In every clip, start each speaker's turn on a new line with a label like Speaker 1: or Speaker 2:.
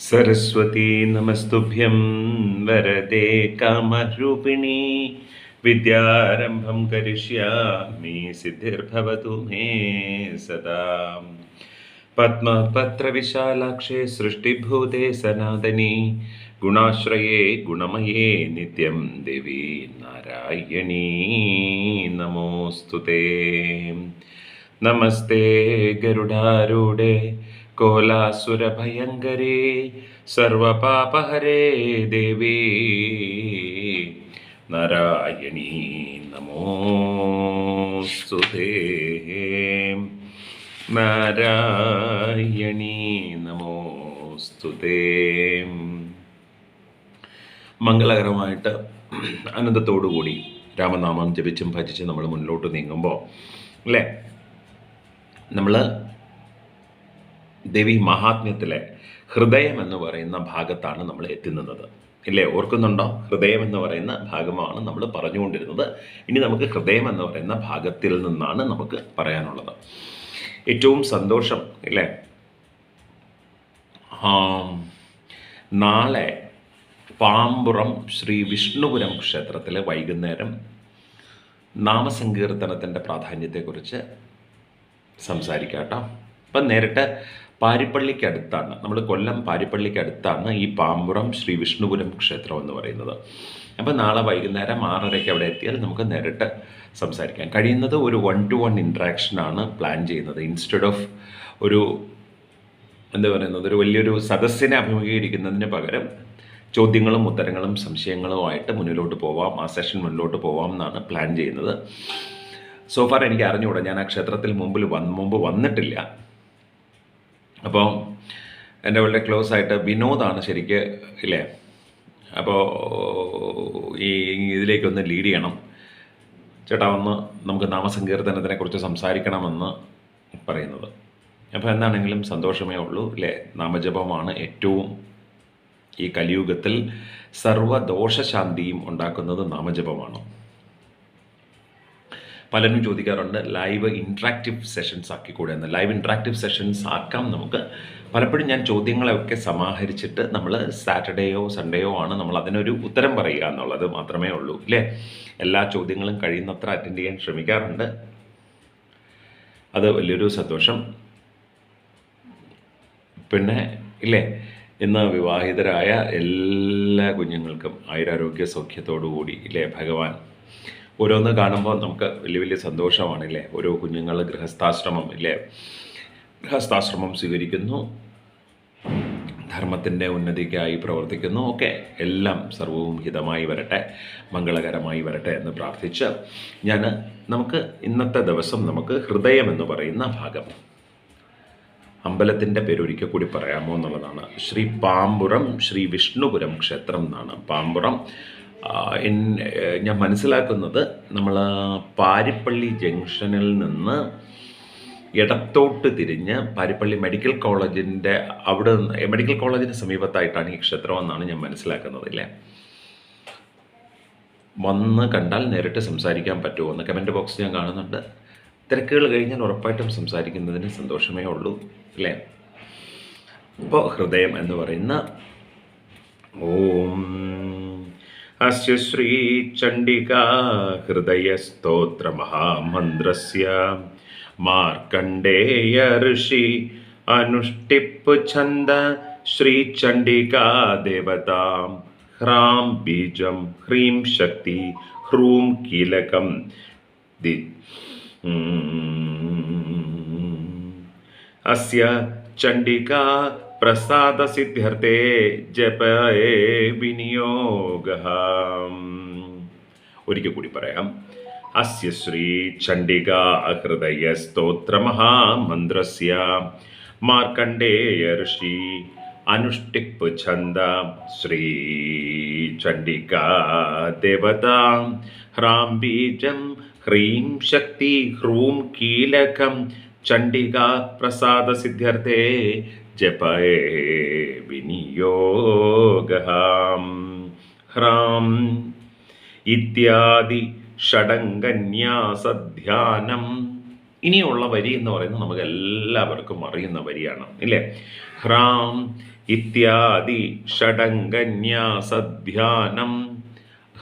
Speaker 1: സരസ്വതി നമസ്തുഭ്യം വരദേ കാമരൂപിണി. വിദ്യാരംഭം കരിഷ്യാമി സിദ്ധിർഭവതു may സദാ. പത്മപത്രവിശാലാക്ഷേ സൃഷ്ടിഭൂതേ സനാതനി ഗുണാശ്രയേ ഗുണമയേ നിത്യം ദേവി നാരായണീ നമോസ്തുതേ. നമസ്തേ ഗരുഡാരൂഢേ കോലാസുരഭയങ്കരേ സർവപാപഹരേ ദേവി. നാരായണീ നമോ നാരായണീ നമോസ്തുതേ മംഗളകരമായിട്ട് ആനന്ദത്തോടുകൂടി രാമനാമം ജപിച്ചും ഭജിച്ചും നമ്മൾ മുന്നോട്ട് നീങ്ങുമ്പോൾ അല്ലേ? നമ്മൾ ദേവി മഹാത്മ്യത്തിലെ ഹൃദയം എന്ന് പറയുന്ന ഭാഗത്താണ് നമ്മൾ എത്തുന്നത്. ഇല്ലേ? ഓർക്കുന്നുണ്ടോ? ഹൃദയം എന്ന് പറയുന്ന ഭാഗമാണ് നമ്മൾ പറഞ്ഞുകൊണ്ടിരുന്നത്. ഇനി നമുക്ക് ഹൃദയം എന്ന് പറയുന്ന ഭാഗത്തിൽ നിന്നാണ് നമുക്ക് പറയാനുള്ളത്. ഏറ്റവും സന്തോഷം ഇല്ലേ? നാളെ പാമ്പുറം ശ്രീ വിഷ്ണുപുരം ക്ഷേത്രത്തിൽ വൈകുന്നേരം നാമസങ്കീർത്തനത്തിന്റെ പ്രാധാന്യത്തെക്കുറിച്ച് സംസാരിക്കാം കേട്ടോ. ഇപ്പം നേരിട്ട് പാരിപ്പള്ളിക്ക് അടുത്താണ് നമ്മൾ കൊല്ലം പാരിപ്പള്ളിക്ക് അടുത്താണ് ഈ പാമ്പുറം ശ്രീ വിഷ്ണുപുരം ക്ഷേത്രം എന്ന് പറയുന്നത്. അപ്പോൾ നാളെ വൈകുന്നേരം ആറരയ്ക്ക് അവിടെ എത്തിയാൽ നമുക്ക് നേരിട്ട് സംസാരിക്കാം. കഴിയുന്നത് ഒരു വൺ ടു വൺ ഇൻട്രാക്ഷനാണ് പ്ലാൻ ചെയ്യുന്നത്. ഇൻസ്റ്റെഡ് ഓഫ് ഒരു എന്താ പറയുന്നത് ഒരു വലിയൊരു സദസ്സിനെ അഭിമുഖീകരിക്കുന്നതിന് പകരം ചോദ്യങ്ങളും ഉത്തരങ്ങളും സംശയങ്ങളുമായിട്ട് മുന്നിലോട്ട് പോവാം ആ സെഷൻ മുന്നിലോട്ട് പോവാം എന്നാണ് പ്ലാൻ ചെയ്യുന്നത്. സോഫാർ എനിക്ക് അറിഞ്ഞുകൂടാ. ഞാൻ ആ ക്ഷേത്രത്തിൽ മുമ്പിൽ വന്ന് മുമ്പ് വന്നിട്ടില്ല. അപ്പോൾ എന്റെ വളരെ ക്ലോസ് ആയിട്ട് വിനോദാണ് ശരിക്ക് ഇല്ലേ? അപ്പോൾ ഈ ഇതിലേക്കൊന്ന് ലീഡ് ചെയ്യണം. ചേട്ടാ ഒന്ന് നമുക്ക് നാമസങ്കീർത്തനത്തിനെ കുറിച്ച് സംസാരിക്കണമെന്ന് പറയുന്നത്. അപ്പോൾ എന്താണെങ്കിലും സന്തോഷമേ ഉള്ളൂ അല്ലേ നാമജപമാണ് ഏറ്റവും ഈ കലിയുഗത്തിൽ സർവദോഷശാന്തിയും ഉണ്ടാക്കുന്നത് നാമജപമാണ്. പലരും ചോദിക്കാറുണ്ട് ലൈവ് ഇൻട്രാക്റ്റീവ് സെഷൻസ് ആക്കിക്കൂടെ എന്ന് ലൈവ് ഇൻട്രാക്റ്റീവ് സെഷൻസ് ആക്കാം നമുക്ക്. പലപ്പോഴും ഞാൻ ചോദ്യങ്ങളെയൊക്കെ സമാഹരിച്ചിട്ട് നമ്മൾ സാറ്റർഡേയോ സൺഡേയോ ആണ് നമ്മൾ അതിനൊരു ഉത്തരം പറയുക എന്നുള്ളത് മാത്രമേ ഉള്ളൂ ഇല്ലേ? എല്ലാ ചോദ്യങ്ങളും കഴിയുന്നത്ര അറ്റൻഡ് ചെയ്യാൻ ശ്രമിക്കാറുണ്ട്. അത് വലിയൊരു സന്തോഷം. പിന്നെ ഇല്ലേ? ഇന്ന് വിവാഹിതരായ എല്ലാ കുഞ്ഞുങ്ങൾക്കും ആയുരാരോഗ്യ സൗഖ്യത്തോടു കൂടി ഇല്ലേ? ഭഗവാൻ ഓരോന്ന് കാണുമ്പോൾ നമുക്ക് വലിയ വലിയ സന്തോഷമാണ് ഇല്ലേ ഓരോ കുഞ്ഞുങ്ങൾ ഗൃഹസ്ഥാശ്രമം ഇല്ലേ? ഗൃഹസ്ഥാശ്രമം സ്വീകരിക്കുന്നു. ധർമ്മത്തിന്റെ ഉന്നതിക്കായി പ്രവർത്തിക്കുന്നു. ഒക്കെ എല്ലാം സർവവും ഹിതമായി വരട്ടെ മംഗളകരമായി വരട്ടെ എന്ന് പ്രാർത്ഥിച്ച് ഞാൻ നമുക്ക് ഇന്നത്തെ ദിവസം നമുക്ക് ഹൃദയം എന്ന് പറയുന്ന ഭാഗം. അമ്പലത്തിന്റെ പേരൊരിക്കൽ കൂടി പറയാമോ എന്നുള്ളതാണ്. ശ്രീ പാമ്പുറം ശ്രീ വിഷ്ണുപുരം ക്ഷേത്രം എന്നാണ്. പാമ്പുറം ഞാൻ മനസ്സിലാക്കുന്നത് നമ്മൾ പാരിപ്പള്ളി ജംഗ്ഷനിൽ നിന്ന് ഇടത്തോട്ട് തിരിഞ്ഞ് പാരിപ്പള്ളി മെഡിക്കൽ കോളേജിന്റെ അവിടെ നിന്ന് മെഡിക്കൽ കോളേജിന് സമീപത്തായിട്ടാണ് ഈ ക്ഷേത്രം എന്നാണ് ഞാൻ മനസ്സിലാക്കുന്നത് ഇല്ലേ? വന്ന് കണ്ടാൽ നേരിട്ട് സംസാരിക്കാൻ പറ്റുമോ എന്ന് കമന്റ് ബോക്സ് ഞാൻ കാണുന്നുണ്ട്. തിരക്കുകൾ കഴിഞ്ഞാൽ ഉറപ്പായിട്ടും സംസാരിക്കുന്നതിന് സന്തോഷമേ ഉള്ളൂ അല്ലേ അപ്പോൾ ഹൃദയം എന്ന് പറയുന്ന ഓം അസ്യ ശ്രീ ചണ്ഡികാ ഹൃദയസ്തോത്രമഹാമന്ത്രസ്യ മാർക്കണ്ഡേയ ഋഷി അനുഷ്ഠിപ്പ് ഛന്ദ ശ്രീ ചണ്ഡികാ ദേവതാം ഹ്രാം ബീജം ഹ്രീം ശക്തി ഹ്രൂം പ്രസാദസിദ്ധ്യർത്ഥേ ജപേ വിനിയോഗ ഒരിക്കൽ കൂടി പറയാം. അസ്യ ശ്രീ ചണ്ഡിക ഹൃദയ സ്തോത്രമഹാമന്ത്രസ്യ മാർക്കണ്ഡേയ ഋഷി അനുഷ്ഠിപ്പ് ഛന്ദ. ശ്രീ ചണ്ഡിക ദേവതാ ഹ്രാം ബീജം ഹ്രീം ശക്തി ഹ്രൂം കീലകം. ചണ്ഡിക പ്രസാദ സിദ്ധ്യർത്ഥേ ജപേ വിനിയോഗ ഹ്രാം. ഇത്യാദി ഷടങ്കന്യാസധ്യാനം ഇനിയുള്ള വരി എന്ന് പറയുന്നത് നമുക്ക് എല്ലാവർക്കും അറിയുന്ന വരിയാണ് ഇല്ലേ? ഹ്രാം. ഇത്യാദി ഷടങ്കന്യാസധ്യാനം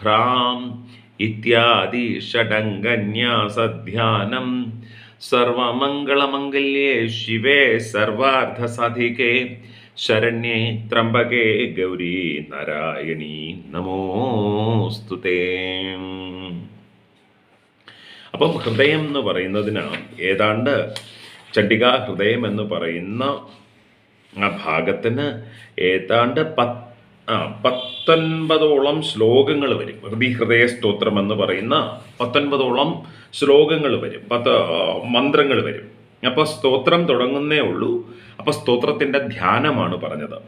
Speaker 1: ഹ്രാം. ഇത്യാദി ഷഡംഗന്യാസധ്യാനം. സർവമംഗളമംഗല്യേ ശിവേ സർവാർത്ഥസാധികേ ശരണ്യേ ത്രംബകേ ഗൗരി നാരായണി നമോസ്തുതേ അപ്പം ഹൃദയം എന്ന് പറയുന്നതിന് ഏതാണ്ട് ചണ്ഡിക ഹൃദയം എന്ന് പറയുന്ന ആ ഭാഗത്തിന് ഏതാണ്ട് പത്ത് ആ പത്തൊൻപതോളം ശ്ലോകങ്ങൾ വരും. ഹൃദി ഹൃദയ സ്തോത്രം എന്ന് പറയുന്ന പത്തൊൻപതോളം ശ്ലോകങ്ങൾ വരും. പത്ത് മന്ത്രങ്ങൾ വരും. അപ്പോൾ സ്തോത്രം തുടങ്ങുന്നേ ഉള്ളൂ. അപ്പോൾ സ്തോത്രത്തിന്റെ ധ്യാനമാണ് പറഞ്ഞത്.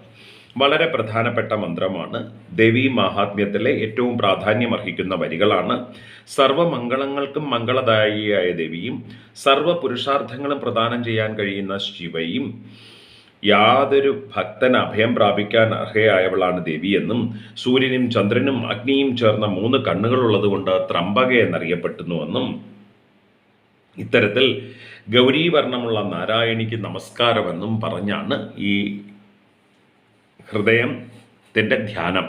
Speaker 1: വളരെ പ്രധാനപ്പെട്ട മന്ത്രമാണ്. ദേവി മഹാത്മ്യത്തിലെ ഏറ്റവും പ്രാധാന്യമർഹിക്കുന്ന വരികളാണ്. സർവമംഗളങ്ങൾക്കും മംഗളദായിയായ ദേവിയും സർവ പുരുഷാർത്ഥങ്ങളും പ്രദാനം ചെയ്യാൻ കഴിയുന്ന ശിവയും യാതൊരു ഭക്തൻ അഭയം പ്രാപിക്കാൻ അർഹയായവളാണ് ദേവി എന്നും സൂര്യനും ചന്ദ്രനും അഗ്നിയും ചേർന്ന മൂന്ന് കണ്ണുകളുള്ളതുകൊണ്ട് ത്രംബക എന്നറിയപ്പെട്ടുന്നുവെന്നും ഇത്തരത്തിൽ ഗൗരീവർണമുള്ള നാരായണിക്ക് നമസ്കാരമെന്നും പറഞ്ഞാണ് ഈ ഹൃദയത്തിന്റെ ധ്യാനം.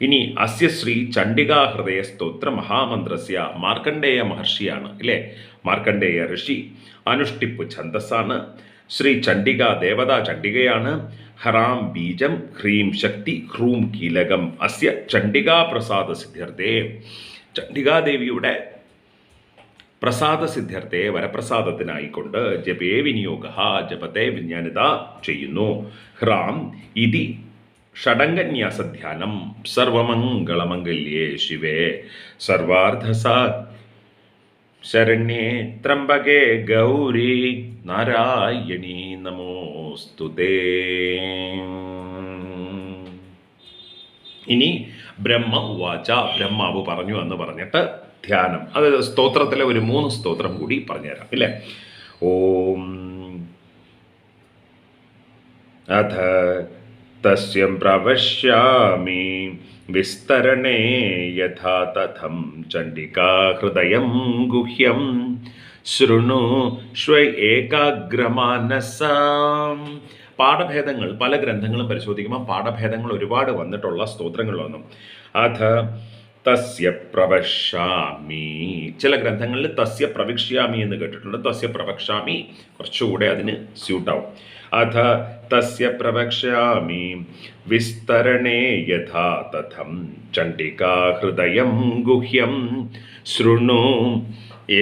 Speaker 1: ഇനി അസ്യ ശ്രീ ചണ്ഡികാ ഹൃദയ സ്തോത്ര മഹാമന്ത്രസ്യ മാർക്കണ്ഡേയ മഹർഷിയാണ് അല്ലേ? മാർക്കണ്ഡേയ ഋഷി അനുഷ്ടിപ്പ് ഛന്ദസ്സാണ്. ശ്രീ ചണ്ഡിക ദേവതാ ചണ്ഡികയാണ്. ഹറാം ബീജം ഹ്രീം ശക്തി ഹ്രൂം കീലകം അസ്യ ചണ്ഡികാ പ്രസാദ സിദ്ധ്യർത്ഥേ. ചണ്ഡികാദേവിയുടെ പ്രസാദ സിദ്ധ്യർത്ഥെ വരപ്രസാദത്തിനായിക്കൊണ്ട് ജപേ വിനിയോഗ ജപത്തെ വിജ്ഞാനിത ചെയ്യുന്നു. ഹ്രാം ഇതി ഷടംഗന്യാസധ്യാനം സർവമംഗളമംഗല്യേ ശിവേ. സർവാർത്ഥസ ശരണ്യേ ത്രംബകേ ഗൗരി നാരായണീ നമോസ്തുതേ ഇനി ബ്രഹ്മ ഉവാച ബ്രഹ്മാവ് പറഞ്ഞു എന്ന് പറഞ്ഞിട്ട് ധ്യാനം. അത് സ്തോത്രത്തിലെ ഒരു മൂന്ന് സ്തോത്രം കൂടി പറഞ്ഞുതരാം ഇല്ലേ? ഓം അഥ തസ്യം പ്രവശ്യാമി വിസ്തരണേ യഥാ തഥം ചണ്ഡികാ ഹൃദയം ഗുഹ്യം ശൃണു ശ്വ ഏകാഗ്രമാനസ. പാഠഭേദങ്ങൾ പല ഗ്രന്ഥങ്ങളും പരിശോധിക്കുമ്പോൾ പാഠഭേദങ്ങൾ ഒരുപാട് വന്നിട്ടുള്ള സ്തോത്രങ്ങളൊന്നും. അഥ തസ്യ പ്രവക്ഷാമി ചില ഗ്രന്ഥങ്ങളിൽ തസ്യ പ്രവിക്ഷ്യാമി എന്ന് കേട്ടിട്ടുണ്ട്. തസ്യ പ്രവക്ഷാമി കുറച്ചുകൂടെ അതിന് സ്യൂട്ടാവും തസ്യ പ്രവക്ഷ്യാമി വിസ്തരണേ യഥാ തഥം ചണ്ഡികാ ഹൃദയം ഗുഹ്യം ശൃണു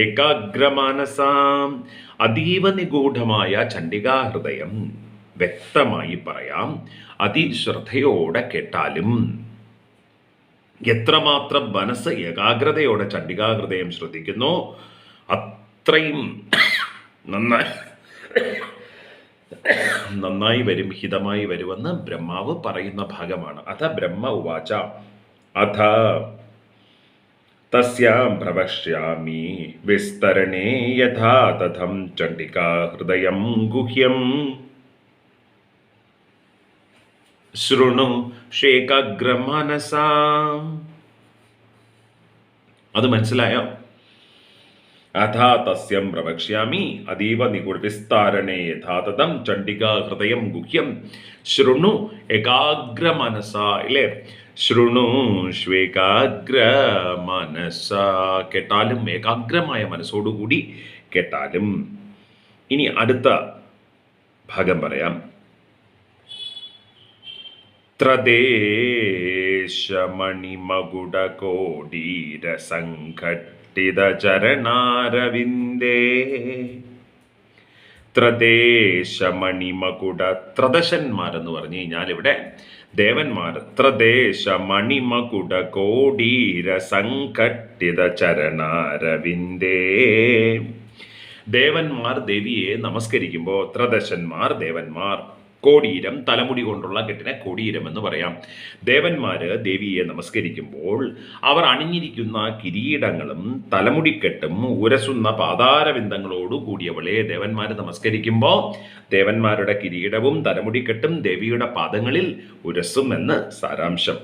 Speaker 1: ഏകാഗ്രമാനസാം അതീവ നിഗൂഢമായ ചണ്ഡികാ ഹൃദയം വ്യക്തമായി പറയാം। അതിശ്രദ്ധയോടെ കേട്ടാലും എത്രമാത്രം മനസ്സ് ഏകാഗ്രതയോടെ ചണ്ഡികാ ഹൃദയം ശ്രദ്ധിക്കുന്നു അത്രയും നന്നായി നന്നായി വരും ഹിതമായി വരുമെന്ന് ബ്രഹ്മാവ് പറയുന്ന ഭാഗമാണ്. അഥ ബ്രഹ്മ ഉവാച. അഥ തസ്യാം പ്രവശ്യാമി വിസ്തരണേ യഥാ തഥം ഹൃദയം ഗുഹ്യം. ശൃണു ഷേകാഗ്രമനസാം അത് മനസ്സിലായോ? അഥാ തസ്യം പ്രവക്ഷ്യാമി അതീവ നിഗുഢ വിസ്താരണേ യഥാതഥം ചണ്ഡിക ഹൃദയം ഗുഹ്യം. ശൃണു ഏകാഗ്ര മനസാ ഇല്ലേ? ശൃണു ശ്വേകാഗ്ര മനസ. കേട്ടാലും ഏകാഗ്രമായ മനസ്സോടുകൂടി കേട്ടാലും. ഇനി അടുത്ത ഭാഗം പറയാം. ത്രദേശമണിമകുടകോടീരസംഘട്ടിതചരണാരവിന്ദേ ത്രദേശമണിമകുട ത്രദശന്മാരെന്ന് പറഞ്ഞു കഴിഞ്ഞാൽ ഇവിടെ ദേവന്മാർ ത്രദേശമണിമകുട കോടീര സംഘട്ടിത ചരണാരവിന്ദേ ദേവന്മാർ ദേവിയെ നമസ്കരിക്കുമ്പോൾ ത്രദശന്മാർ ദേവന്മാർ കോടീരം തലമുടി കൊണ്ടുള്ള കെട്ടിനെ കോടീരം എന്ന് പറയാം. ദേവന്മാര് ദേവിയെ നമസ്കരിക്കുമ്പോൾ അവർ അണിഞ്ഞിരിക്കുന്ന കിരീടങ്ങളും തലമുടിക്കെട്ടും ഉരസുന്ന പാതാരബിന്ദങ്ങളോടു കൂടിയവളെ ദേവന്മാര് നമസ്കരിക്കുമ്പോൾ ദേവന്മാരുടെ കിരീടവും തലമുടിക്കെട്ടും ദേവിയുടെ പാദങ്ങളിൽ ഉരസും എന്ന് സാരാംശം.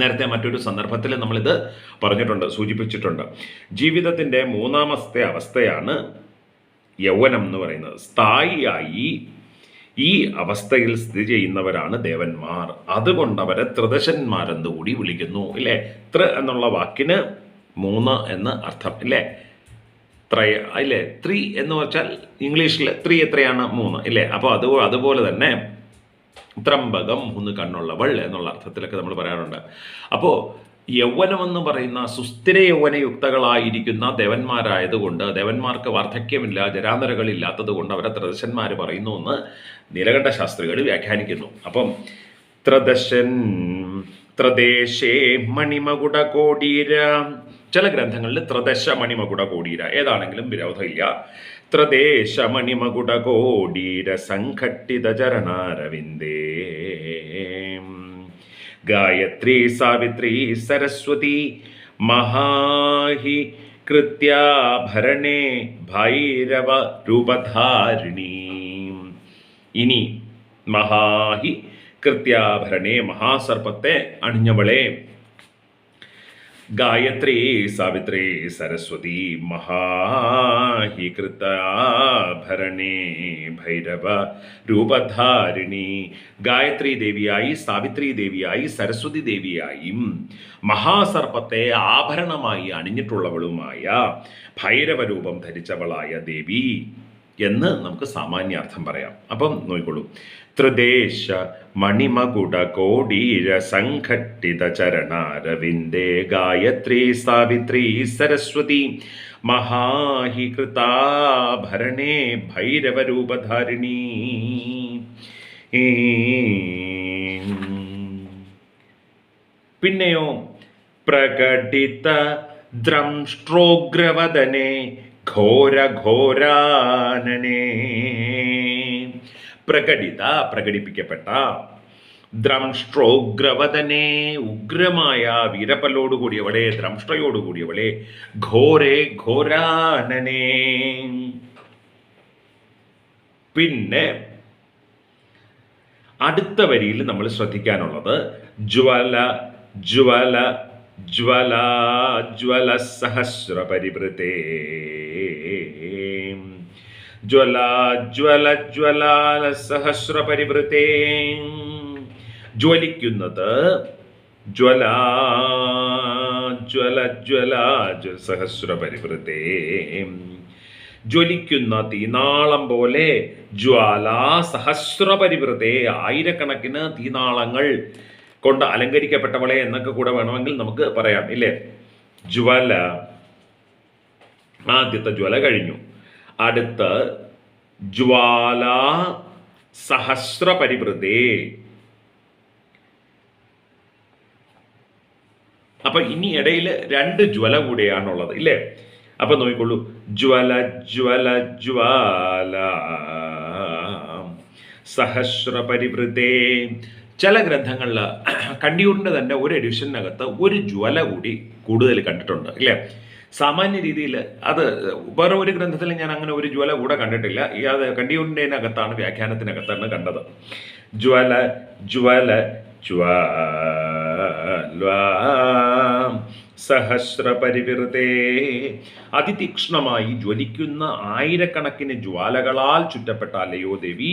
Speaker 1: നേരത്തെ മറ്റൊരു സന്ദർഭത്തിൽ നമ്മളിത് പറഞ്ഞിട്ടുണ്ട് സൂചിപ്പിച്ചിട്ടുണ്ട്. ജീവിതത്തിന്റെ മൂന്നാമത്തെ അവസ്ഥയാണ് യൗവനം എന്ന് പറയുന്നത്. സ്ഥായിയായി ഈ അവസ്ഥയിൽ സ്ഥിതി ചെയ്യുന്നവരാണ് ദേവന്മാർ. അതുകൊണ്ട് അവരെ ത്രിദശന്മാരെന്ന് കൂടി വിളിക്കുന്നു ഇല്ലേ? ത്ര എന്നുള്ള വാക്കിന് മൂന്ന് എന്ന് അർത്ഥം ഇല്ലേ? ത്രയ ഇല്ലേ? ത്രീ എന്ന് വെച്ചാൽ ഇംഗ്ലീഷിൽ ത്രീ എത്രയാണ്? മൂന്ന് ഇല്ലേ? അപ്പോൾ അത് അതുപോലെ തന്നെ ത്രംബകം മൂന്ന് കണ്ണുള്ളവൾ എന്നുള്ള അർത്ഥത്തിലൊക്കെ നമ്മൾ പറയാറുണ്ട്. അപ്പോൾ യൗവനമെന്ന് പറയുന്ന സുസ്ഥിര യൗവനയുക്തകളായിരിക്കുന്ന ദേവന്മാരായതുകൊണ്ട് ദേവന്മാർക്ക് വാർദ്ധക്യമില്ല ജരാന്തരകളില്ലാത്തത് കൊണ്ട് അവരെ ത്രദശന്മാർ പറയുന്നു എന്ന് നീലകണ്ഠ ശാസ്ത്രികൾ വ്യാഖ്യാനിക്കുന്നു. അപ്പം ത്രദശൻ ത്രദേശേ മണിമകുട കോടീര ചില ഗ്രന്ഥങ്ങളിൽ ത്രദശ മണിമകുട കോടീര ഏതാണെങ്കിലും വിരോധമില്ല. ത്രദേശ മണിമകുട കോടീര സംഘട്ടിത ചരണാരവിന്ദേ. ഗായത്രി സാവിത്രി സരസ്വതി മഹാഹി കൃത്യാഭരണേ ഭൈരവ രൂപധാരിണി. ഇനി മഹാഹി കൃത്യാഭരണേ മഹാസർപ്പത്തെ അണിഞ്ഞവളെ ഗായത്രി സാവിത്രി സരസ്വതി മഹാഹി കൃതാഭരണേ ഭൈരവ രൂപധാരിണി ഗായത്രി ദേവിയായി സാവിത്രി ദേവിയായി സരസ്വതി ദേവിയായും മഹാസർപ്പത്തെ ആഭരണമായി അണിഞ്ഞിട്ടുള്ളവളുമായ ഭൈരവ രൂപം ധരിച്ചവളായ ദേവി എന്ന് നമുക്ക് സാമാന്യാർത്ഥം പറയാം. അപ്പം നോക്കിക്കോളൂ. ത്രിദേശ മണിമകുട കോടീര സംഘട്ടിത ചരണാരവിന്ദേ ഗായത്രി സാവിത്രി സരസ്വതി മഹാഹി കൃതാഭരണേ. ഭൈരവരൂപധാരിണി പിന്നെയോ പ്രകടിത ദ്രംഷ്ട്രോഗ്രവദനെ ഘോരഘോരാനനെ. പ്രകടിത പ്രകടിപ്പിക്കപ്പെട്ട ദ്രംഷ്ട്രോഗ്രവദനെ ഉഗ്രമായ വീരപ്പലോടുകൂടിയവളെ ദ്രംഷ്ട്രയോടുകൂടിയവളെ ഘോരേ ഘോരാനനെ. പിന്നെ അടുത്ത വരിയിൽ നമ്മൾ ശ്രദ്ധിക്കാനുള്ളത് ജ്വല ജ്വല ജ്വല ജ്വല സഹസ്ര ജ്വല ജ്വല ജ്വല സഹസ്ര പരിവൃതേ ജ്വലിക്കുന്നത് ജ്വല ജ്വല ജ്വല ജ്വ- സഹസ്ര പരിവൃതേ ജ്വലിക്കുന്ന തീനാളം പോലെ ജ്വാല സഹസ്ര പരിവൃതേ ആയിരക്കണക്കിന് തീനാളങ്ങൾ കൊണ്ട് അലങ്കരിക്കപ്പെട്ടവളെ എന്നൊക്കെ കൂടെ വേണമെങ്കിൽ നമുക്ക് പറയാം ഇല്ലേ? ജ്വല. ആദ്യത്തെ ജ്വല കഴിഞ്ഞു. അടുത്ത ജ്വാല സഹസ്ര പരിവൃതേ അപ്പൊ ഇനി ഇടയിൽ രണ്ട് ജ്വല കൂടെയാണുള്ളത് ഇല്ലേ? അപ്പൊ നോക്കിക്കൊള്ളൂ ജ്വല ജ്വല ജ്വാല. സഹസ്ര പരിവൃതേ ചില ഗ്രന്ഥങ്ങളിൽ കണ്ടിയൂരിന്റെ തന്നെ ഒരു എഡിഷനകത്ത് ഒരു ജ്വല കൂടി കൂടുതൽ കണ്ടിട്ടുണ്ട് ഇല്ലേ? സാമാന്യ രീതിയിൽ അത് വേറെ ഒരു ഗ്രന്ഥത്തിൽ ഞാൻ അങ്ങനെ ഒരു ജ്വല കൂടെ കണ്ടിട്ടില്ല. ഈ അത് കണ്ടിയൂരിന്റെ അകത്താണ് വ്യാഖ്യാനത്തിനകത്താണ് കണ്ടത്. ജ്വല ജ്വല ജ്വാല സഹസ്ര പരിവൃതേ അതിതീക്ഷ്ണമായി ജ്വലിക്കുന്ന ആയിരക്കണക്കിന് ജ്വാലകളാൽ ചുറ്റപ്പെട്ട അല്ലയോ ദേവി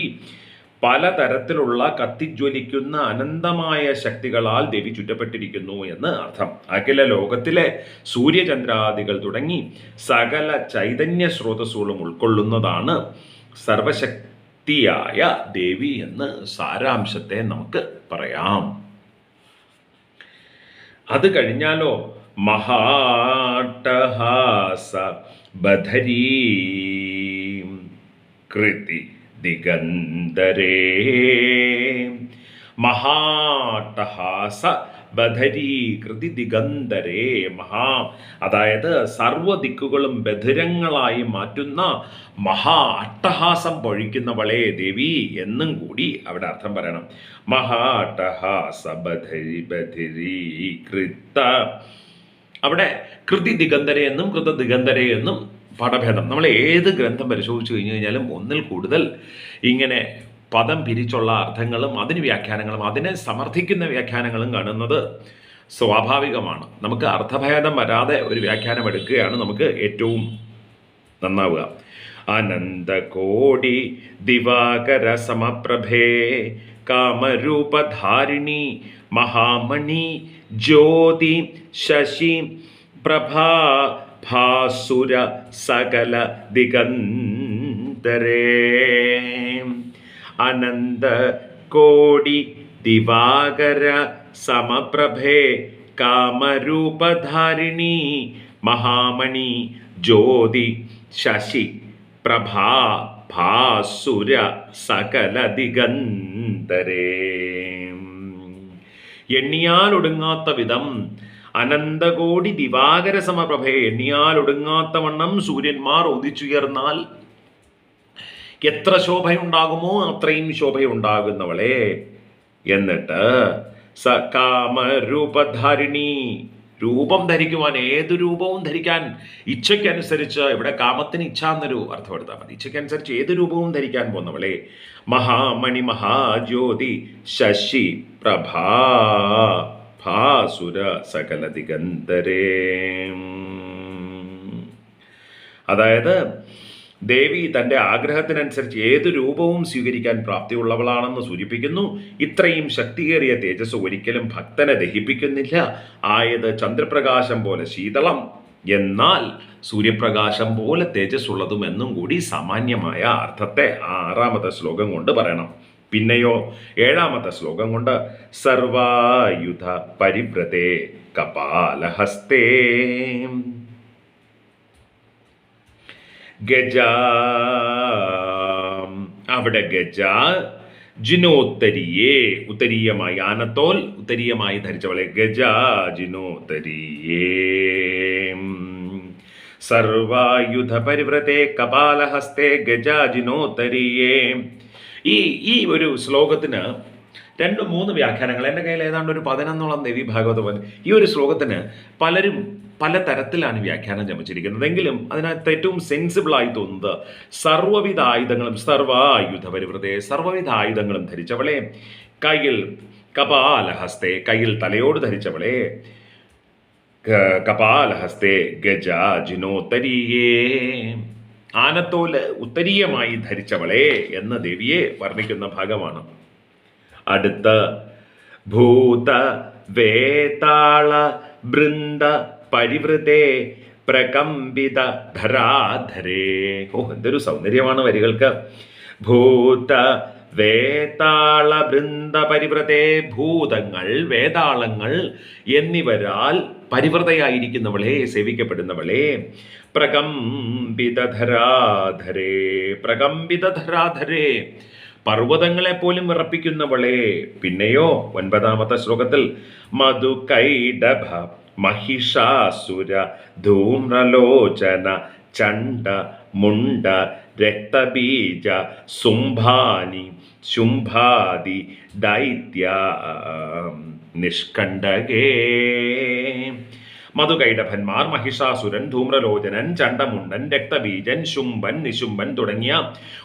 Speaker 1: പലതരത്തിലുള്ള കത്തിജ്വലിക്കുന്ന അനന്തമായ ശക്തികളാൽ ദേവി ചുറ്റപ്പെട്ടിരിക്കുന്നു എന്ന് അർത്ഥം. അഖില ലോകത്തിലെ സൂര്യചന്ദ്രാദികൾ തുടങ്ങി സകല ചൈതന്യ സ്രോതസ്സുകളും ഉൾക്കൊള്ളുന്നതാണ് സർവശക്തിയായ ദേവി എന്ന് സാരാംശത്തെ നമുക്ക് പറയാം. അത് കഴിഞ്ഞാലോ? മഹാട്ടഹാസ ബധരീ കൃതി. ദിഗന്ധരേ. മഹാട്ടഹാസ ബധരീകൃതി ദിഗന്ധരേ മഹാ. അതായത് സർവ ദിക്കുകളും ബധിരങ്ങളായി മാറ്റുന്ന മഹാ അട്ടഹാസം പൊഴിക്കുന്നവളെ ദേവി എന്നും കൂടി അവിടെ അർത്ഥം പറയണം. മഹാട്ടഹാസ ബധരി ബധിരി അവിടെ കൃതി ദിഗന്ധരെ എന്നും കൃത ദിഗന്ധരെ എന്നും പടഭേദം നമ്മൾ ഏത് ഗ്രന്ഥം പരിശോധിച്ചു കഴിഞ്ഞു കഴിഞ്ഞാലും ഒന്നിൽ കൂടുതൽ ഇങ്ങനെ പദം പിരിച്ചുള്ള അർത്ഥങ്ങളും അതിന് വ്യാഖ്യാനങ്ങളും അതിനെ സമർത്ഥിക്കുന്ന വ്യാഖ്യാനങ്ങളും കാണുന്നത് സ്വാഭാവികമാണ്. നമുക്ക് അർത്ഥഭേദം വരാതെ ഒരു വ്യാഖ്യാനം എടുക്കുകയാണ് നമുക്ക് ഏറ്റവും നന്നാവുക. അനന്തകോടി ദിവാകര സമപ്രഭേ കാമരൂപധാരിണി മഹാമണി ജ്യോതി ശശി പ്രഭാ ഭാസുര സകല ദിഗന്തരേ അനന്ത കോടി ദിവാകര സമപ്രഭേ കാമരൂപധാരിണി മഹാമണി ജ്യോതി ശശി പ്രഭാ ഭാസുര സകല ദിഗന്തരേ എണ്ണിയാലൊടുങ്ങാത്ത വിധം അനന്തകോടി ദിവാകര സമപ്രഭയെ എണ്ണിയാൽ വണ്ണം സൂര്യന്മാർ ഉദിച്ചുയർന്നാൽ എത്ര ശോഭയുണ്ടാകുമോ അത്രയും ശോഭയുണ്ടാകുന്നവളെ. എന്നിട്ട് സകാമരൂപധാരിണി കാമരൂപധാരിണി രൂപം ധരിക്കുവാൻ ഏത് രൂപവും ധരിക്കാൻ ഇച്ഛയ്ക്കനുസരിച്ച് ഇവിടെ കാമത്തിന് ഇച്ഛ എന്നൊരു അർത്ഥം എടുത്താൽ മതി. ഇച്ഛയ്ക്കനുസരിച്ച് ഏത് രൂപവും ധരിക്കാൻ പോകുന്നവളെ. മഹാമണി മഹാജ്യോതി ശശി പ്രഭാ ഭാസുര സകല ദിഗന്ധരേ അതായത് ദേവി തന്റെ ആഗ്രഹത്തിനനുസരിച്ച് ഏത് രൂപവും സ്വീകരിക്കാൻ പ്രാപ്തിയുള്ളവളാണെന്ന് സൂചിപ്പിക്കുന്നു. ഇത്രയും ശക്തിയേറിയ തേജസ് ഒരിക്കലും ഭക്തനെ ദഹിപ്പിക്കുന്നില്ല. ആയത് ചന്ദ്രപ്രകാശം പോലെ ശീതളം. എന്നാൽ സൂര്യപ്രകാശം പോലെ തേജസ്സുള്ളതും എന്നും കൂടി സാമാന്യമായ അർത്ഥത്തെ ആറാമത്തെ ശ്ലോകം കൊണ്ട് പറയണം. പിന്നെയോ ഏഴാമത്തെ ശ്ലോകം കൊണ്ട് സർവായുധ പരിവ്രതേ കപാലഹസ്തേ. ഗജ അവിടെ ഗജ ജിനോത്തരിയെ ഉത്തരീയമായി ആനത്തോൽ ഉത്തരീയമായി ധരിച്ചവളെ ഗജ ജിനോത്തരിയേ. സർവായുധ പരിവ്രതേ കപാലഹസ്തേ ഗജ ജിനോത്തരിയേ. ഈ ഈ ഒരു ശ്ലോകത്തിന് രണ്ട് മൂന്ന് വ്യാഖ്യാനങ്ങൾ. എന്റെ കയ്യിൽ ഏതാണ്ട് ഒരു പതിനൊന്നോളം ദേവി ഭാഗവത പോലെ ഈ ഒരു ശ്ലോകത്തിന് പലരും പല തരത്തിലാണ് വ്യാഖ്യാനം ചമച്ചിരിക്കുന്നത് എങ്കിലും അതിനകത്ത് ഏറ്റവും സെൻസിബിളായി തോന്നുന്നത് സർവവിധ ആയുധങ്ങളും സർവായുധ പരിവൃതയെ സർവവിധ ആയുധങ്ങളും ധരിച്ചവളെ കയ്യിൽ കപാലഹസ്തേ കയ്യിൽ തലയോട് ധരിച്ചവളെ കപാലഹസ്തേ ഗജ ജിനോത്തരീയേ ആനത്തോൽ ഉത്തരീയമായി ധരിച്ചവളെ എന്ന ദേവിയെ വർണിക്കുന്ന ഭാഗമാണ്. അടുത്ത ഭൂത വേതാള ബൃന്ദ പരിവൃതേ പ്രകമ്പിത ധരാധരേ. ഓ എന്തൊരു സൗന്ദര്യമാണ് വരികൾക്ക്. ഭൂത വേതാള ബൃന്ദ പരിവൃതേ ഭൂതങ്ങൾ വേതാളങ്ങൾ എന്നിവരാൽ പരിവൃതയായിരിക്കുന്നവളെ സേവിക്കപ്പെടുന്നവളെ. പ്രകമ്പിതധരാധരേ പ്രകമ്പിതധരാധരേ. പർവതങ്ങളെ പോലും വിറപ്പിക്കുന്നവളെ. പിന്നെയോ ഒൻപതാമത്തെ ശ്ലോകത്തിൽ മധുകൈഡഭ മഹിഷാസുര ധൂമ്രലോചന ചണ്ട മുണ്ട രക്തബീജ സുംഭാനി ശുംഭാദി ദൈത്യ നിഷ്കണ്ഠകേ. മധുകൈടഭന്മാർ മഹിഷാസുരൻ ധൂമ്രലോചനൻ ചണ്ടമുണ്ടൻ രക്തബീജൻ ശുംഭൻ നിശുംഭൻ തുടങ്ങിയ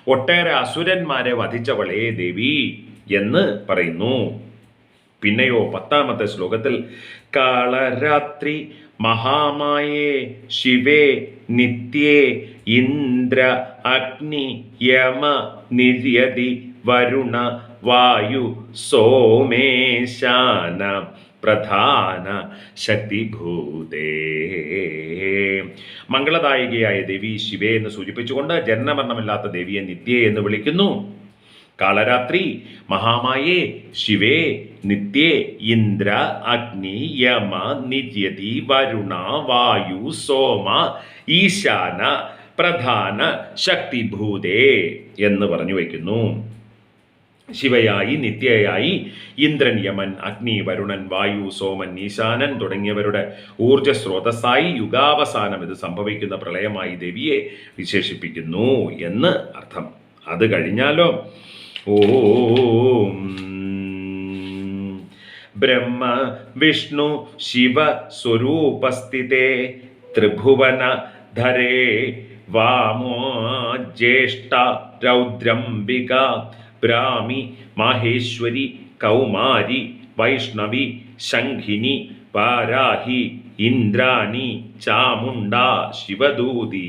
Speaker 1: ഒട്ടേറെ അസുരന്മാരെ വധിച്ചവളേ ദേവി എന്ന് പറയുന്നു. പിന്നെയോ പത്താമത്തെ ശ്ലോകത്തിൽ കാളരാത്രി മഹാമായേ ശിവേ നിത്യേ ഇന്ദ്ര അഗ്നി യമ നിര്യതി വരുണ വായു സോമേശാന പ്രധാന ശക്തിഭൂതേ. മംഗളദായികയായ ദേവി ശിവേ എന്ന് സൂചിപ്പിച്ചുകൊണ്ട് ജനനമരണമില്ലാത്ത ദേവിയെ നിത്യേ എന്ന് വിളിക്കുന്നു. കാളരാത്രി മഹാമായേ ശിവേ നിത്യേ ഇന്ദ്ര അഗ്നി യമ നിത്യതി വരുണ വായു സോമ ഈശാന പ്രധാന ശക്തിഭൂതേ എന്ന് പറഞ്ഞു വയ്ക്കുന്നു. ശിവയായി നിത്യയായി ഇന്ദ്രൻ യമൻ അഗ്നി വരുണൻ വായു സോമൻ ഈശാനൻ തുടങ്ങിയവരുടെ ഊർജ സ്രോതസ്സായി യുഗാവസാനം ഇത് സംഭവിക്കുന്ന പ്രളയമായി ദേവിയെ വിശേഷിപ്പിക്കുന്നു എന്ന് അർത്ഥം. അത് കഴിഞ്ഞാലോ? ഓം. ബ്രഹ്മ വിഷ്ണു ശിവ സ്വരൂപസ്ഥിതേ ത്രിഭുവന ധരേ വാമോ ജ്യേഷ്ഠ രൗദ്രംബിക ബ്രാഹ്മി മാഹേശ്വരി കൗമാരി വൈഷ്ണവി ശംഖിനി പാരാഹി ഇന്ദ്രാണി ചാമുണ്ട ശിവദൂതി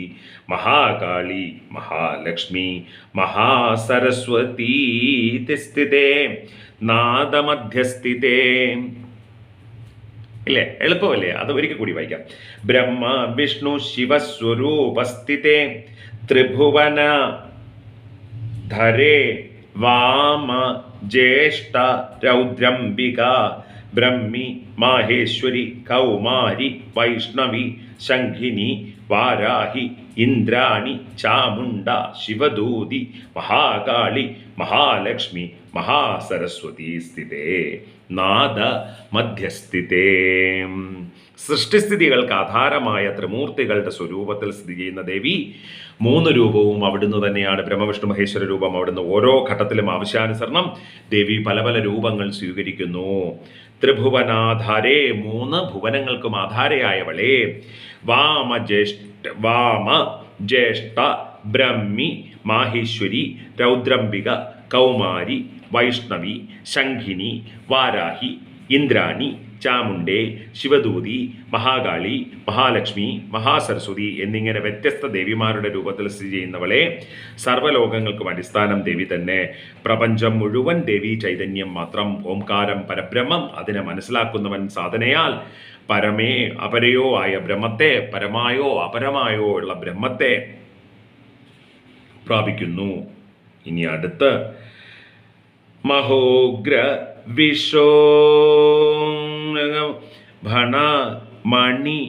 Speaker 1: മഹാകാളി മഹാലക്ഷ്മി മഹാസരസ്വതീ സ്ഥിതേ നാദമധ്യസ്ഥിതേ ഇല്ലേ? എളുപ്പമല്ലേ? അത് ഒരിക്കൽ കൂടി വായിക്കാം. ബ്രഹ്മ വിഷ്ണു ശിവസ്വരൂപസ്ഥിതേ ത്രിഭുവന ധരേ വാമ ജ്യേഷ്ഠ രൗദ്രംബിക ബ്രഹ്മി മാഹേശ്വരി കൗമാരി വൈഷ്ണവി ശംഖിനി വാരാഹി ഇന്ദ്രാണി ചാമുണ്ട ശിവദൂതി മഹാകാളി മഹാലക്ഷ്മി മഹാസരസ്വതി സ്ഥിതേ നാദ മധ്യസ്ഥിതേ. സൃഷ്ടിസ്ഥിതികൾക്ക് ആധാരമായ ത്രിമൂർത്തികളുടെ സ്വരൂപത്തിൽ സ്ഥിതി ചെയ്യുന്ന ദേവി മൂന്ന് രൂപവും അവിടുന്ന് തന്നെയാണ്. ബ്രഹ്മവിഷ്ണു മഹേശ്വര രൂപം അവിടുന്ന് ഓരോ ഘട്ടത്തിലും ആവശ്യാനുസരണം ദേവി പല പല രൂപങ്ങൾ സ്വീകരിക്കുന്നു. ത്രിഭുവനാധാരേ മൂന്ന് ഭുവനങ്ങൾക്കും ആധാരയായവളെ. വാമ ജ്യേഷ്ഠ വാമ ജ്യേഷ്ഠ ബ്രഹ്മി മാഹേശ്വരി രൗദ്രംബിക കൗമാരി വൈഷ്ണവി ശംഖിനി വാരാഹി ഇന്ദ്രാണി ചാമുണ്ഡെ ശിവദൂതി മഹാകാളി മഹാലക്ഷ്മി മഹാസരസ്വതി എന്നിങ്ങനെ വ്യത്യസ്ത ദേവിമാരുടെ രൂപത്തിൽ സ്ഥിതി ചെയ്യുന്നവളെ സർവലോകങ്ങൾക്കും അടിസ്ഥാനം ദേവി തന്നെ. പ്രപഞ്ചം മുഴുവൻ ദേവി ചൈതന്യം മാത്രം ഓംകാരം പരബ്രഹ്മം അതിനെ മനസ്സിലാക്കുന്നവൻ സാധനയാൽ. പരമേ അപരയോ ആയ ബ്രഹ്മത്തെ പരമായോ അപരമായോ ഉള്ള ബ്രഹ്മത്തെ പ്രാപിക്കുന്നു. ഇനി അടുത്ത് മഹോഗ്ര വിശോ ഭണ മണി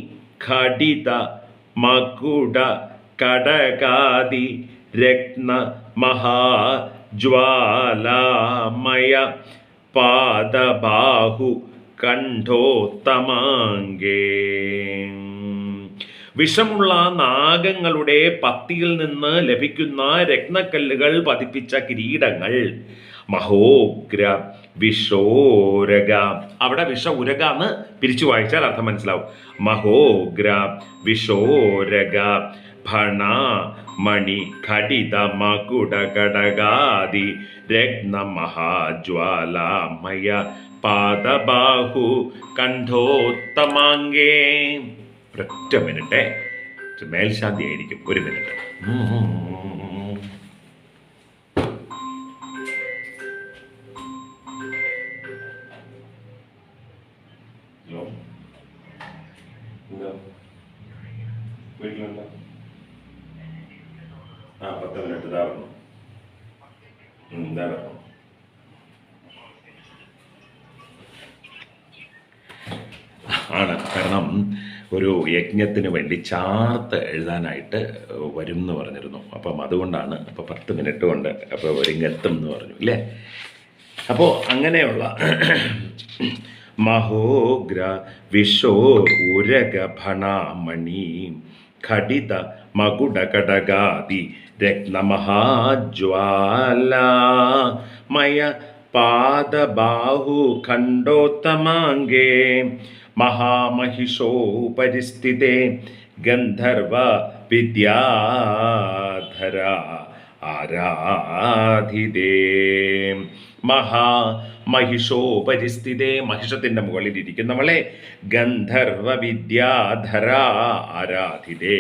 Speaker 1: ഘടിത മകുട കടകാതി രത്ന മഹാജ്വാലാമയ പാദബാഹു കണ്ഠോത്തമാങ്കേ വിഷമുള്ള നാഗങ്ങളുടെ പത്തിയിൽ നിന്ന് ലഭിക്കുന്ന രത്നക്കല്ലുകൾ പതിപ്പിച്ച കിരീടങ്ങൾ. മഹോഗ്ര വിഷോരക അവിടെ വിഷ ഉരക എന്ന് പിരിച്ചു വായിച്ചാൽ അർത്ഥം മനസ്സിലാവും. മഹോഗ്ര വിഷോരക ഭണ മണി ഘടിത മകുട ഘടകാദി രത്ന മഹാജ്വാലാമയ പാദബാഹു കണ്ഠോത്തമാങ്കേ ഒറ്റ മിനിറ്റ്. മേൽശാന്തി ആയിരിക്കും. ഒരു മിനിറ്റ്. ഇതാ പറഞ്ഞു ആണ്. കാരണം ഒരു യജ്ഞത്തിന് വേണ്ടി ചാർത്ത് എഴുതാനായിട്ട് വരും എന്ന് പറഞ്ഞിരുന്നു. അപ്പം അതുകൊണ്ടാണ് അപ്പോൾ പത്ത് മിനിറ്റ് കൊണ്ട് അപ്പോൾ ഒരുങ്ങെത്തും എന്ന് പറഞ്ഞു ഇല്ലേ? അപ്പോൾ അങ്ങനെയുള്ള മഹോഗ്ര വിശോ ഉരഗഭണമണി ഘടിത മകുടകടകാതി രത്നമഹാജ്വാലാമയ പാദബാഹു ഖണ്ഡോത്തമാംഗേ മഹാമഹിഷോപരിസ്ഥിതേ ഗന്ധർവ വിദ്യാധര ആരാധിതേ മഹാ മഹിഷോപരിസ്ഥിതേ മഹിഷത്തിന്റെ മുകളിൽ ഇരിക്കുന്നവളെ ഗന്ധർവ വിദ്യാധര ആരാധിതേ.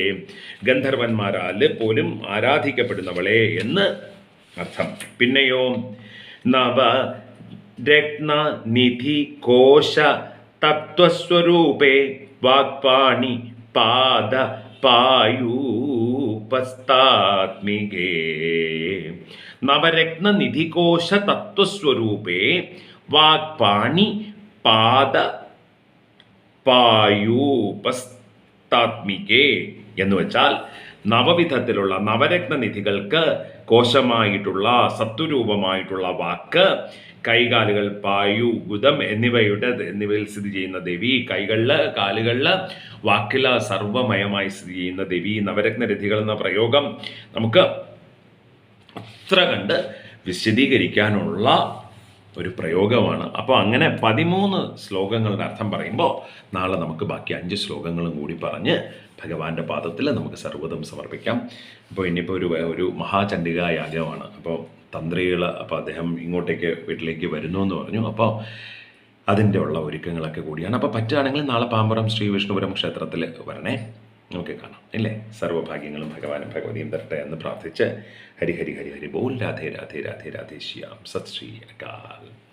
Speaker 1: ഗന്ധർവന്മാരാൽ പോലും ആരാധിക്കപ്പെടുന്നവളെ എന്ന് അർത്ഥം. പിന്നെയോ നവ രത്ന നിധി കോശ തത്വസ്വരൂപേ വാഗ്പാണി പാദ പായൂപസ്താത്മികേ നവരത്ന നിധികോശ തത്വസ്വരൂപേ വാഗ്പാണി പാദ പായൂപസ്താത്മികേ എന്ന് വെച്ചാൽ നവവിധത്തിലുള്ള നവരത്ന നിധികൾക്ക് കോശമായിട്ടുള്ള സത്വരൂപമായിട്ടുള്ള വാക്ക് കൈകാലുകൾ പായു ഗുദം എന്നിവയുടെ എന്നിവയിൽ സ്ഥിതി ചെയ്യുന്ന ദേവി കൈകളിൽ കാലുകളിൽ വാക്കിൽ സർവമയമായി സ്ഥിതി ചെയ്യുന്ന ദേവി നവരത്നരഥികൾ എന്ന പ്രയോഗം നമുക്ക് അത്ര കണ്ട് വിശദീകരിക്കാനുള്ള ഒരു പ്രയോഗമാണ്. അപ്പോൾ അങ്ങനെ പതിമൂന്ന് ശ്ലോകങ്ങളുടെ അർത്ഥം പറയുമ്പോൾ നാളെ നമുക്ക് ബാക്കി അഞ്ച് ശ്ലോകങ്ങളും കൂടി പറഞ്ഞ് ഭഗവാന്റെ പാദത്തിൽ നമുക്ക് സർവതം സമർപ്പിക്കാം. അപ്പോൾ ഇനിയിപ്പോൾ ഒരു ഒരു മഹാചണ്ഡിക യാഗമാണ്. അപ്പോൾ തന്ത്രികൾ അപ്പോൾ അദ്ദേഹം ഇങ്ങോട്ടേക്ക് വീട്ടിലേക്ക് വരുന്നു എന്ന് പറഞ്ഞു. അപ്പോൾ അതിന്റെ ഉള്ള ഒരുക്കങ്ങളൊക്കെ കൂടിയാണ്. അപ്പോൾ പറ്റുകയാണെങ്കിൽ നാളെ പാമ്പുറം ശ്രീ വിഷ്ണുപുരം ക്ഷേത്രത്തിൽ വരണേ. നമുക്ക് കാണാം ഇല്ലേ? സർവഭാഗ്യങ്ങളും ഭഗവാനും ഭഗവതിയും തരട്ടെ എന്ന് പ്രാർത്ഥിച്ച് ഹരി ഹരി ഹരി ഹരി ബോൽ രാധേ രാധേ രാധേ രാധേ ശ്യാം. സത് ശ്രീ അകാൽ.